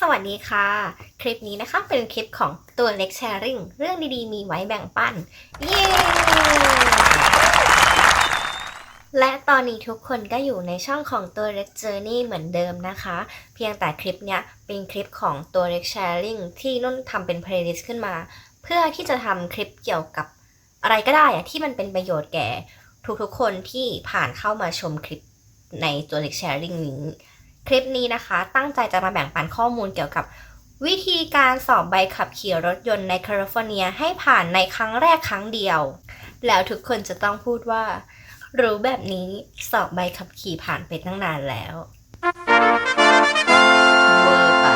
สวัสดีค่ะ คลิปนี้นะคะเป็นคลิปของตัวเล็กแชร์ริงเรื่องดีๆ มีไว้แบ่งปัน เย้ และตอนนี้ทุกคนก็อยู่ในช่องของตัวเล็กเจอร์นี่เหมือนเดิมนะคะ เพียงแต่คลิปเนี้ยเป็นคลิปของตัวเล็กแชร์ริงที่นุ่นทำเป็นเพลย์ลิสต์ขึ้นมา เพื่อที่จะทำคลิปเกี่ยวกับอะไรก็ได้อะที่มันเป็นประโยชน์แก่ ทุกๆคนที่ผ่านเข้ามาชมคลิปในตัวเล็กแชร์ริงนี้ คลิปนี้นะคะ ตั้งใจจะมาแบ่งปันข้อมูลเกี่ยวกับ วิธีการสอบใบขับขี่รถยนต์ในแคลิฟอร์เนียให้ผ่านในครั้งแรกครั้งเดียว แล้วทุกคนจะต้องพูดว่า รู้แบบนี้สอบใบขับขี่ผ่านไปตั้งนานแล้วเวอร์ไป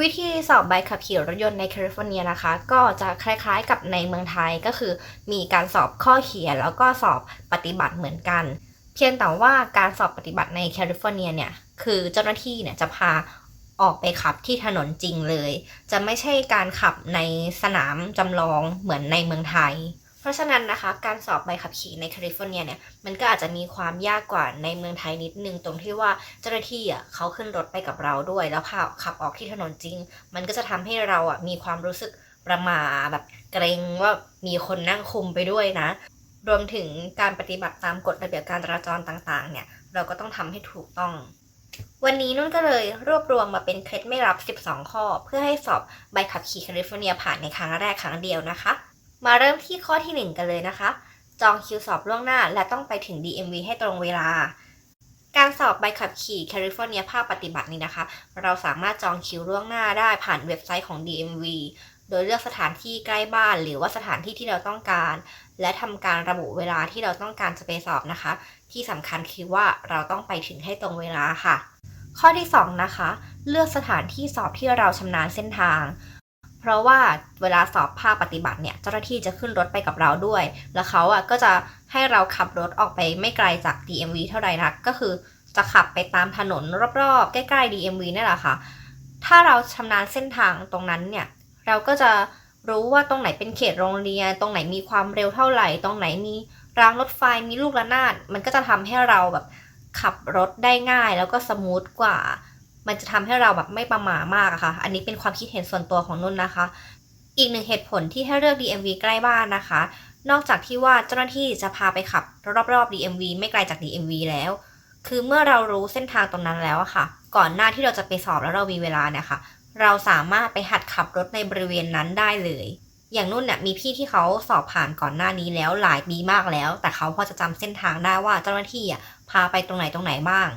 วิธีสอบใบขับขี่รถยนต์ในแคลิฟอร์เนียนะคะ ก็จะคล้ายๆกับในเมืองไทยก็คือ มีการสอบข้อเขียนแล้วก็สอบปฏิบัติเหมือนกัน เพียงแต่ว่าการสอบปฏิบัติในแคลิฟอร์เนียเนี่ย คือเจ้าหน้าที่เนี่ยจะพาออกไปขับที่ถนนจริงเลย จะไม่ใช่การขับในสนามจำลองเหมือนในเมืองไทย เพราะฉะนั้นนะคะ การสอบใบขับขี่ในแคลิฟอร์เนียเนี่ย มันก็อาจจะมีความยากกว่าในเมืองไทยนิดนึงตรงที่ว่าเจ้าหน้าที่อะเขาขึ้นรถไปกับเราด้วย แล้วพาขับออกที่ถนนจริง มันก็จะทำให้เราอะมีความรู้สึกประมาแบบเกรงว่ามีคนนั่งคุมไปด้วยนะ รวมถึงการปฏิบัติตามกฎระเบียบการจราจรต่างๆ เนี่ย เราก็ต้องทำให้ถูกต้อง วันนี้นุ่นก็เลยรวบรวมมาเป็นเคล็ดไม่รับ 12 ข้อ เพื่อให้สอบใบขับขี่แคลิฟอร์เนียผ่านในครั้งแรกครั้งเดียวนะคะ มาเริ่มที่ข้อทีหนึ่1 กันเลยนะคะ จองคิวสอบล่วงหน้า และต้องไปถึง DMV ให้ตรงเวลาการสอบใบขับขี่แคลิฟอร์เนียภาคปฏิบัตินี้นะคะ เราสามารถจองคิวล่วงหน้าได้ผ่านเว็บไซต์ของ DMV โดยเลือกสถานที่ใกล้บ้านหรือว่าสถานที่ที่เราต้องการ และทำการระบุเวลาที่เราต้องการจะไปสอบนะคะ ที่สำคัญคือว่าเราต้องไปถึงให้ตรงเวลาค่ะ ข้อที่ 2 นะคะ เลือกสถานที่สอบที่เราชำนาญเส้นทาง เพราะว่าเวลาสอบภาคปฏิบัติเนี่ยเจ้าหน้าที่จะขึ้นรถไปกับเราด้วย แล้วเขาอะก็จะให้เราขับรถออกไปไม่ไกลจาก DMV เท่าไหร่นักก็คือจะขับไปตามถนนรอบๆ ใกล้ๆ DMV นี่แหละค่ะ ถ้าเราชำนาญเส้นทางตรงนั้นเนี่ย เราก็จะ รู้ว่าตรงไหนเป็นเขตโรงเรียน ตรงไหนมีความเร็วเท่าไหร่ ตรงไหนมีรางรถไฟมีลูกระนาด มันก็จะทำให้เราแบบขับรถได้ง่ายแล้วก็สมูทกว่า มันจะทำให้เราแบบไม่ประหม่ามากอะค่ะ อันนี้เป็นความคิดเห็นส่วนตัวของนุ่นนะคะ อีกหนึ่งเหตุผลที่ให้เลือก DMV ใกล้บ้านนะคะ นอกจากที่ว่าเจ้าหน้าที่จะพาไปขับรอบๆ DMV ไม่ไกลจาก DMV แล้ว คือเมื่อเรารู้เส้นทางตรงนั้นแล้วอะค่ะ ก่อนหน้าที่เราจะไปสอบแล้วเรามีเวลาเนี่ยค่ะ เราสามารถไปหัดขับรถในบริเวณนั้นได้เลย อย่างนุ่นเนี่ยมีพี่ที่เขาสอบผ่านก่อนหน้านี้แล้วหลายปีมากแล้ว แต่เขาพอจะจำเส้นทางได้ว่าเจ้าหน้าที่อะพาไปตรงไหนตรงไหนบ้าง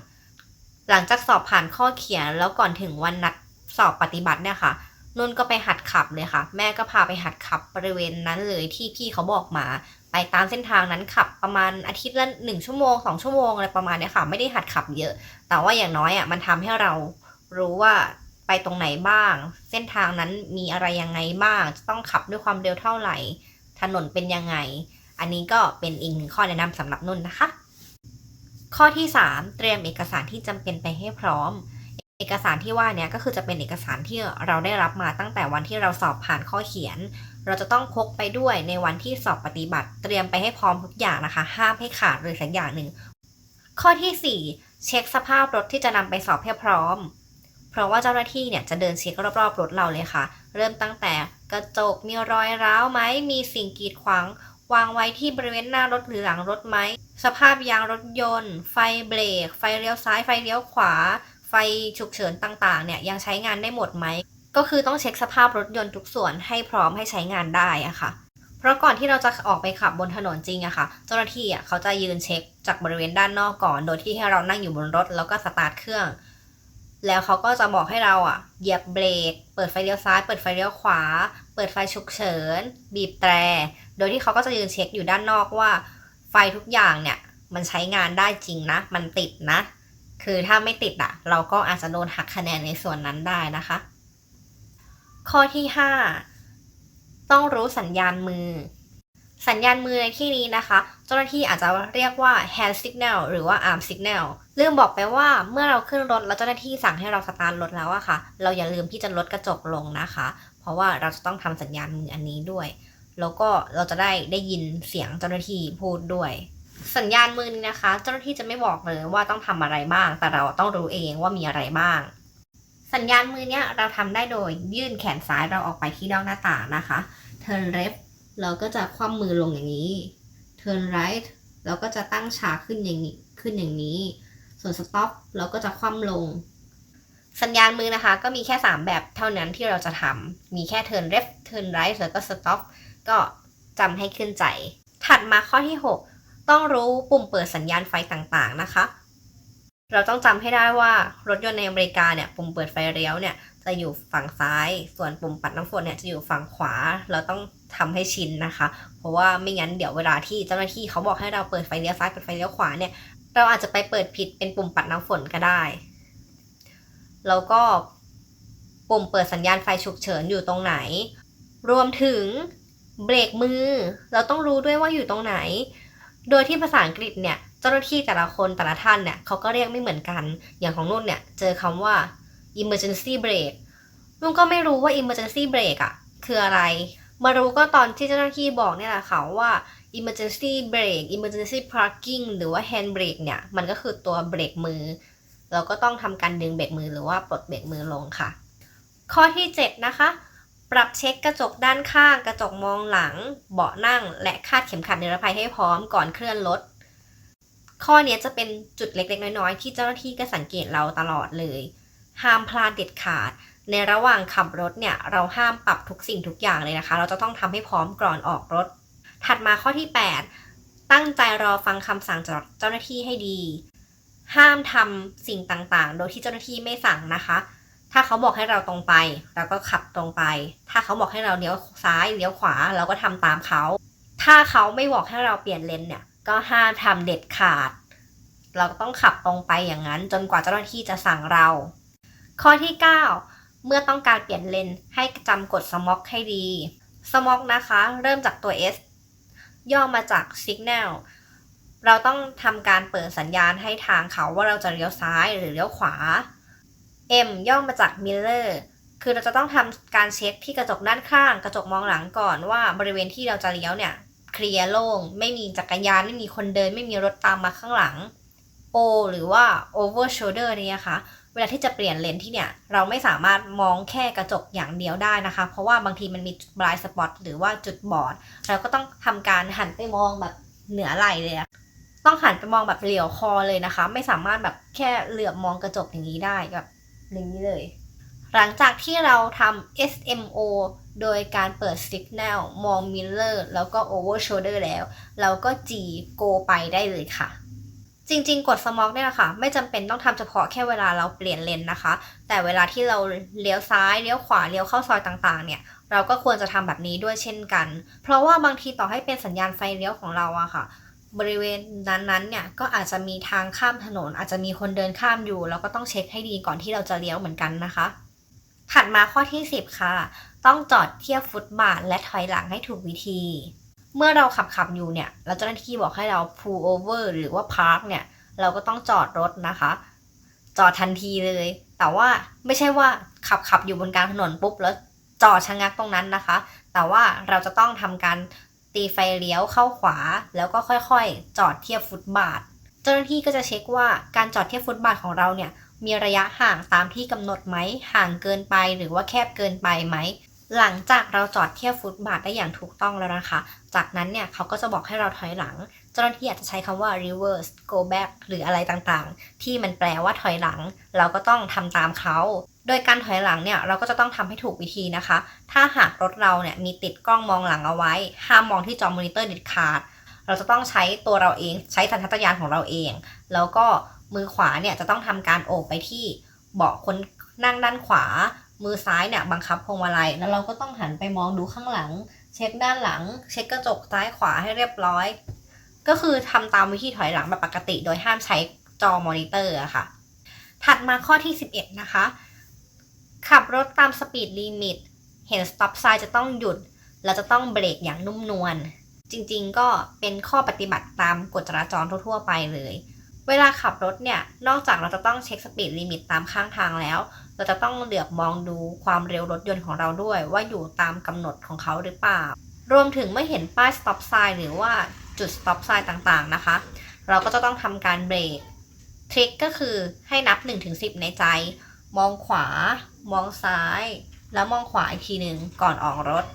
หลังจากสอบผ่านข้อเขียนแล้วก่อนถึงวันนัดสอบปฏิบัติเนี่ยค่ะนุ่นก็ไปหัดขับเลยค่ะ แม่ก็พาไปหัดขับบริเวณนั้นเลยที่พี่เขาบอกมา ไปตามเส้นทางนั้นขับประมาณอาทิตย์ละหนึ่งชั่วโมงสองชั่วโมงอะไรประมาณเนี้ยค่ะ ไม่ได้หัดขับเยอะ แต่ว่าอย่างน้อยอะมันทำให้เรารู้ว่า ไปตรงไหนบ้าง เส้นทางนั้นมีอะไรยังไงบ้าง จะต้องขับด้วยความเร็วเท่าไหร่ ถนนเป็นยังไง อันนี้ก็เป็นอีกหนึ่งข้อแนะนำสำหรับนุ่นนะคะ ข้อที่ 3 เตรียมเอกสารที่จำเป็นไปให้พร้อม เอกสารที่ว่าเนี้ยก็คือจะเป็นเอกสารที่เราได้รับมาตั้งแต่วันที่เราสอบผ่านข้อเขียน เราจะต้องพกไปด้วยในวันที่สอบปฏิบัติ เตรียมไปให้พร้อมทุกอย่างนะคะ ห้ามให้ขาดเลยสักอย่างหนึ่งข้อที่ 4 เช็คสภาพรถที่จะนำไปสอบให้พร้อม ราะว่าเจ้าหน้าที่เนี่ยจะเดินเช็ครอบๆรถเราเลยค่ะ เริ่มตั้งแต่กระจกมีรอยร้าวไหมมีสิ่งกีดขวางวางไว้ที่บริเวณหน้ารถหรือหลังรถไหม สภาพยางรถยนต์ ไฟเบรก ไฟเลี้ยวซ้าย ไฟเลี้ยวขวา ไฟฉุกเฉินต่างๆ เนี่ยยังใช้งานได้หมดไหม ก็คือต้องเช็คสภาพรถยนต์ทุกส่วนให้พร้อมให้ใช้งานได้อะค่ะ เพราะก่อนที่เราจะออกไปขับบนถนนจริงอะค่ะ เจ้าหน้าที่อะเขาจะยืนเช็คจากบริเวณด้านนอกก่อน โดยที่ให้เรานั่งอยู่บนรถแล้วก็สตาร์ทเครื่อง แล้วเขาก็จะบอกให้เราอะ เหยียบเบรก เปิดไฟเลี้ยวซ้าย เปิดไฟเลี้ยวขวา เปิดไฟฉุกเฉิน บีบแตร โดยที่เขาก็จะยืนเช็คอยู่ด้านนอกว่า ไฟทุกอย่างเนี่ย มันใช้งานได้จริงนะ มันติดนะ คือถ้าไม่ติดอะ เราก็อาจจะโดนหักคะแนนในส่วนนั้นได้นะคะ ข้อที่ 5 ต้องรู้สัญญาณมือ สัญญาณมือในที่นี้นะคะ เจ้าหน้าที่อาจจะเรียกว่า hand signal หรือว่า arm signal ลืมบอกไปว่าเมื่อเราขึ้นรถแล้วเจ้าหน้าที่สั่งให้เราสตาร์ทรถแล้วอะค่ะ เราอย่าลืมที่จะลดกระจกลงนะคะ เพราะว่าเราจะต้องทำสัญญาณมืออันนี้ด้วย แล้วก็เราจะได้ได้ยินเสียงเจ้าหน้าที่พูดด้วย สัญญาณมือนี้นะคะ เจ้าหน้าที่จะไม่บอกเลยว่าต้องทำอะไรบ้าง แต่เราต้องรู้เองว่ามีอะไรบ้างสัญญาณมือเนี้ยเราทำได้โดยยื่นแขนซ้ายเราออกไปที่นอกหน้าต่างนะคะ turn left เราก็จะคว่ำมือลงอย่างนี้ turn right เราก็จะตั้งฉากขึ้นอย่างนี้ขึ้นอย่างนี้ ส่วน stop เราก็จะคว่ำลง สัญญาณมือนะคะ ก็มีแค่ 3 แบบเท่านั้นที่เราจะทำมีแค่ turn left turn right แล้วก็ stop ก็จำให้ขึ้นใจ ถัดมาข้อที่ 6 ต้องรู้ปุ่มเปิดสัญญาณไฟต่างๆนะคะ เราต้องจำให้ได้ว่ารถยนต์ในอเมริกาเนี่ยปุ่มเปิดไฟเลี้ยวเนี่ยจะอยู่ฝั่งซ้าย ส่วนปุ่มปัดน้ำฝนเนี่ยจะอยู่ฝั่งขวา เราต้อง ทำให้ชินนะคะ เพราะว่าไม่งั้นเดี๋ยวเวลาที่เจ้าหน้าที่เขาบอกให้เราเปิดไฟเลี้ยวซ้ายเปิดไฟเลี้ยวขวาเนี่ย เราอาจจะไปเปิดผิดเป็นปุ่มปัดน้ำฝนก็ได้ แล้วก็ปุ่มเปิดสัญญาณไฟฉุกเฉินอยู่ตรงไหน รวมถึงเบรกมือ เราต้องรู้ด้วยว่าอยู่ตรงไหน โดยที่ภาษาอังกฤษเนี่ยเจ้าหน้าที่แต่ละคนแต่ละท่านเนี่ยเขาก็เรียกไม่เหมือนกัน อย่างของนุ่นเนี่ยเจอคำว่า emergency brake นุ่นก็ไม่รู้ว่า emergency brake อะคืออะไร มารู้ก็ตอนที่เจ้าหน้าที่บอกเนี่ยแหละค่ะว่า emergency brake emergency parking หรือว่า hand brake เนี่ย มันก็คือตัวเบรกมือ เราก็ต้องทำการดึงเบรกมือหรือว่าปลดเบรกมือลงค่ะ ข้อที่ 7 นะคะ ปรับเช็คกระจกด้านข้าง กระจกมองหลัง เบาะนั่ง และคาดเข็มขัดนิรภัยให้พร้อมก่อนเคลื่อนรถข้อนี้จะเป็นจุดเล็กๆ น้อยๆ ที่เจ้าหน้าที่ก็สังเกตเราตลอดเลย ห้ามพลาดเด็ดขาด ในระหว่างขับรถเนี่ยเราห้ามปรับทุกสิ่งทุกอย่างเลยนะคะ เราจะต้องทำให้พร้อมก่อนออกรถ ถัดมาข้อที่ 8 ตั้งใจรอฟังคำสั่งจากเจ้าหน้าที่ให้ดี ห้ามทำสิ่งต่างๆ โดยที่เจ้าหน้าที่ไม่สั่งนะคะ ถ้าเขาบอกให้เราตรงไป เราก็ขับตรงไป ถ้าเขาบอกให้เราเลี้ยวซ้ายเลี้ยวขวา เราก็ทำตามเขา ถ้าเขาไม่บอกให้เราเปลี่ยนเลนเนี่ยก็ห้ามทำเด็ดขาด เราก็ต้องขับตรงไปอย่างนั้น จนกว่าเจ้าหน้าที่จะสั่งเรา ข้อที่ 9 เมื่อต้องการเปลี่ยนเลนให้จำกด SMOK ให้ดี SMOK นะคะ เริ่มจากตัว S ย่อมาจาก Signal เราต้องทำการเปิดสัญญาณให้ทางเขาว่าเราจะเลี้ยวซ้ายหรือเลี้ยวขวา M ย่อมาจาก Mirror คือเราจะต้องทำการเช็คที่กระจกด้านข้าง กระจกมองหลังก่อนว่าบริเวณที่เราจะเลี้ยวเนี่ยเคลียร์โล่ง ไม่มีจักรยานไม่มีคนเดิน ไม่มีรถตามมาข้างหลัง O หรือว่า over shoulder เนี่ยนะคะ เวลาที่จะเปลี่ยนเลนที่เนี่ยเราไม่สามารถมองแค่กระจกอย่างเดียวได้นะคะ เพราะว่าบางทีมันมี blind spot หรือว่าจุดบอด เราก็ต้องทำการหันไปมองแบบเหนือไหลเลยต้องหันไปมองแบบเหลียวคอเลยนะคะ ไม่สามารถแบบแค่เหลือบมองกระจกอย่างนี้ได้แบบอย่างนี้เลย หลังจากที่เราทำ SMO โดยการเปิด Signal มอง Mirror แล้วก็ Over Shoulder แล้ว เราก็ G Go ไปได้เลยค่ะ จริง ๆ กด Smoke เนี่ยค่ะ ไม่จำเป็นต้องทำเฉพาะแค่เวลาเราเปลี่ยนเลนนะคะ แต่เวลาที่เราเลี้ยวซ้ายเลี้ยวขวาเลี้ยวเข้าซอยต่างๆ เนี่ย เราก็ควรจะทำแบบนี้ด้วยเช่นกัน เพราะว่าบางทีต่อให้เป็นสัญญาณไฟเลี้ยวของเราอะค่ะ บริเวณนั้นๆเนี่ยก็อาจจะมีทางข้ามถนน อาจจะมีคนเดินข้ามอยู่เราก็ต้องเช็คให้ดีก่อนที่เราจะเลี้ยวเหมือนกันนะคะ ถัดมาข้อที่ 10 ค่ะ ต้องจอดเทียบฟุตบาทและถอยหลังให้ถูกวิธี เมื่อเราขับขับอยู่เนี่ยแล้วเจ้าหน้าที่บอกให้เรา pull over หรือว่า park เนี่ย เราก็ต้องจอดรถนะคะ จอดทันทีเลย แต่ว่าไม่ใช่ว่าขับขับอยู่บนกลางถนนปุ๊บแล้วจอดชะงักตรงนั้นนะคะ แต่ว่าเราจะต้องทำการตีไฟเลี้ยวเข้าขวา แล้วก็ค่อยๆ จอดเทียบฟุตบาท เจ้าหน้าที่ก็จะเช็คว่าการจอดเทียบฟุตบาทของเราเนี่ยมีระยะห่างตามที่กำหนดไหมห่างเกินไปหรือว่าแคบเกินไปไหม หลังจากเราจอดเทียบฟุตบาทได้อย่างถูกต้องแล้วนะคะ จากนั้นเนี่ยเขาก็จะบอกให้เราถอยหลัง เจ้าหน้าที่อาจจะใช้คำว่า reverse go back หรืออะไรต่างๆ ที่มันแปลว่าถอยหลัง เราก็ต้องทำตามเขา โดยการถอยหลังเนี่ยเราก็จะต้องทำให้ถูกวิธีนะคะ ถ้าหากรถเราเนี่ยมีติดกล้องมองหลังเอาไว้ ห้ามมองที่จอมอนิเตอร์เด็ดขาด เราจะต้องใช้ตัวเราเอง ใช้สัญชาตญาณของเราเอง แล้วก็มือขวาเนี่ยจะต้องทำการโอบไปที่เบาะคนนั่งด้านขวา มือซ้ายเนี่ยบังคับพวงมาลัยแล้วเราก็ต้องหันไปมองดูข้างหลัง เช็คด้านหลัง เช็คกระจกซ้ายขวาให้เรียบร้อย ก็คือทำตามวิธีถอยหลังแบบปกติ โดยห้ามใช้จอมอนิเตอร์อะค่ะ ถัดมาข้อที่ 11 นะคะ ขับรถตามสปีดลิมิตเห็นสต็อปไซน์จะต้องหยุดเราจะต้องเบรกอย่างนุ่มนวลจริงๆ ก็เป็นข้อปฏิบัติตามกฎจราจรทั่ว ๆ ไปเลย เวลาขับรถเนี่ย นอกจากเราจะต้องเช็คสปีดลิมิตตามข้างทางแล้ว เราจะต้องเหลือบมองดูความเร็วรถยนต์ของเราด้วย ว่าอยู่ตามกำหนดของเขาหรือเปล่า รวมถึงเมื่อเห็นป้าย stop sign หรือว่าจุด stop sign ต่างๆนะคะ เราก็จะต้องทำการเบรกทริคก็คือให้นับ 1-10 ในใจ มองขวา มองซ้าย แล้วมองขวาอีกทีหนึ่งก่อนออกรถ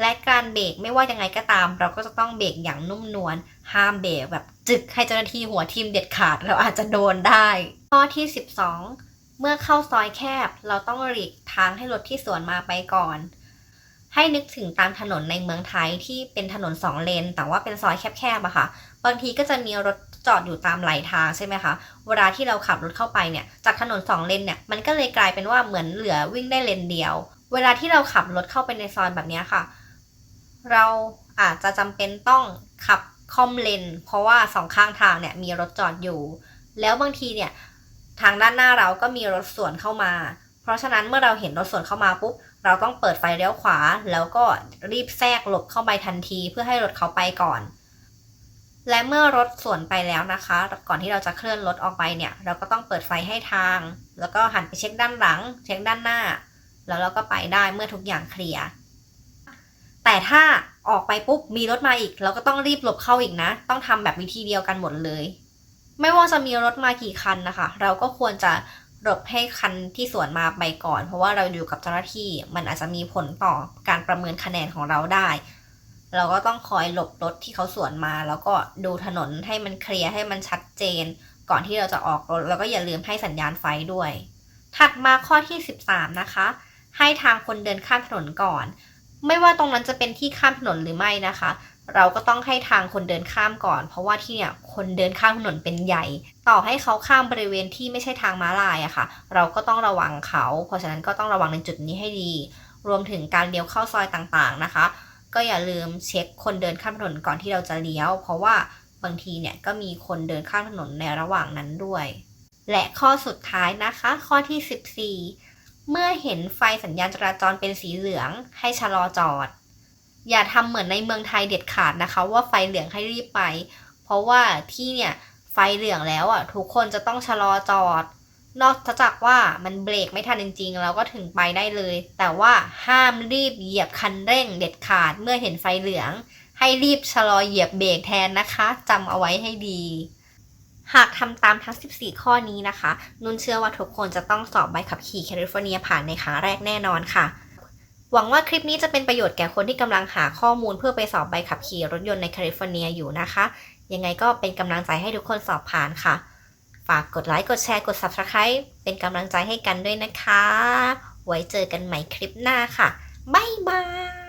และการเบรกไม่ว่ายังไงก็ตาม เราก็จะต้องเบรกอย่างนุ่มนวลห้ามเบรกแบบจึกให้เจ้าหน้าที่หัวทิมเด็ดขาดเราอาจจะโดนได้ ข้อที่ 12 เมื่อเข้าซอยแคบ เราต้องหลีกทางให้รถที่สวนมาไปก่อน ให้นึกถึงตามถนนในเมืองไทยที่เป็นถนนสองเลน แต่ว่าเป็นซอยแคบๆอะค่ะ บางทีก็จะมีรถจอดอยู่ตามไหลทางใช่ไหมคะ เวลาที่เราขับรถเข้าไปเนี่ย จากถนนสองเลนเนี่ย มันก็เลยกลายเป็นว่าเหมือนเหลือวิ่งได้เลนเดียว เวลาที่เราขับรถเข้าไปในซอยแบบนี้ค่ะ เราอาจจะจำเป็นต้องขับคอมเลน เพราะว่าสองข้างทางเนี่ยมีรถจอดอยู่ แล้วบางทีเนี่ย ทางด้านหน้าเราก็มีรถสวนเข้ามา เพราะฉะนั้นเมื่อเราเห็นรถสวนเข้ามาปุ๊บเราต้องเปิดไฟเลี้ยวขวา แล้วก็รีบแทรกหลบเข้าไปทันทีเพื่อให้รถเขาไปก่อน และเมื่อรถสวนไปแล้วนะคะ ก่อนที่เราจะเคลื่อนรถออกไปเนี่ย เราก็ต้องเปิดไฟให้ทาง แล้วก็หันไปเช็คด้านหลัง เช็คด้านหน้า แล้วเราก็ไปได้เมื่อทุกอย่างเคลียร์แต่ถ้าออกไปปุ๊บมีรถมาอีก เราก็ต้องรีบหลบเข้าอีกนะ ต้องทำแบบวิธีเดียวกันหมดเลย ไม่ว่าจะมีรถมากี่คันนะคะ เราก็ควรจะหลบให้คันที่สวนมาไปก่อน เพราะว่าเราอยู่กับเจ้าหน้าที่มันอาจจะมีผลต่อการประเมินคะแนนของเราได้ เราก็ต้องคอยหลบรถที่เขาสวนมา แล้วก็ดูถนนให้มันเคลียร์ให้มันชัดเจน ก่อนที่เราจะออกรถแล้วก็อย่าลืมให้สัญญาณไฟด้วย ถัดมาข้อที่ 13 นะคะ ให้ทางคนเดินข้ามถนนก่อน ไม่ว่าตรงนั้นจะเป็นที่ข้ามถนนหรือไม่นะคะ เราก็ต้องให้ทางคนเดินข้ามก่อน เพราะว่าที่เนี่ยคนเดินข้ามถนนเป็นใหญ่ ต่อให้เขาข้ามบริเวณที่ไม่ใช่ทางม้าลายอะค่ะ เราก็ต้องระวังเขา เพราะฉะนั้นก็ต้องระวังในจุดนี้ให้ดี รวมถึงการเลี้ยวเข้าซอยต่างๆนะคะ ก็อย่าลืมเช็คคนเดินข้ามถนนก่อนที่เราจะเลี้ยว เพราะว่าบางทีเนี่ยก็มีคนเดินข้ามถนนในระหว่างนั้นด้วย และข้อสุดท้ายนะคะ ข้อที่ 14 เมื่อเห็นไฟสัญญาณจราจรเป็นสีเหลือง ให้ชะลอจอด อย่าทำเหมือนในเมืองไทยเด็ดขาดนะคะ ว่าไฟเหลืองให้รีบไป เพราะว่าที่เนี่ยไฟเหลืองแล้วอะทุกคนจะต้องชะลอจอด นอกจากว่ามันเบรกไม่ทันจริง ๆ เราก็ถึงไปได้เลย แต่ว่าห้ามรีบเหยียบคันเร่งเด็ดขาดเมื่อเห็นไฟเหลือง ให้รีบชะลอเหยียบเบรกแทนนะคะจำเอาไว้ให้ดี หากทำตามทั้ง 14 ข้อนี้นะคะ นุ่นเชื่อว่าทุกคนจะต้องสอบใบขับขี่แคลิฟอร์เนียผ่านในครั้งแรกแน่นอนค่ะ หวังว่าคลิปนี้จะเป็นประโยชน์แก่คนที่กำลังหาข้อมูลเพื่อไปสอบใบขับขี่รถยนต์ในแคลิฟอร์เนียอยู่นะคะ ยังไงก็เป็นกำลังใจให้ทุกคนสอบผ่านค่ะ ฝากกดไลค์ กดแชร์ กด Subscribe เป็นกำลังใจให้กันด้วยนะคะ ไว้เจอกันใหม่คลิปหน้าค่ะ บ๊ายบาย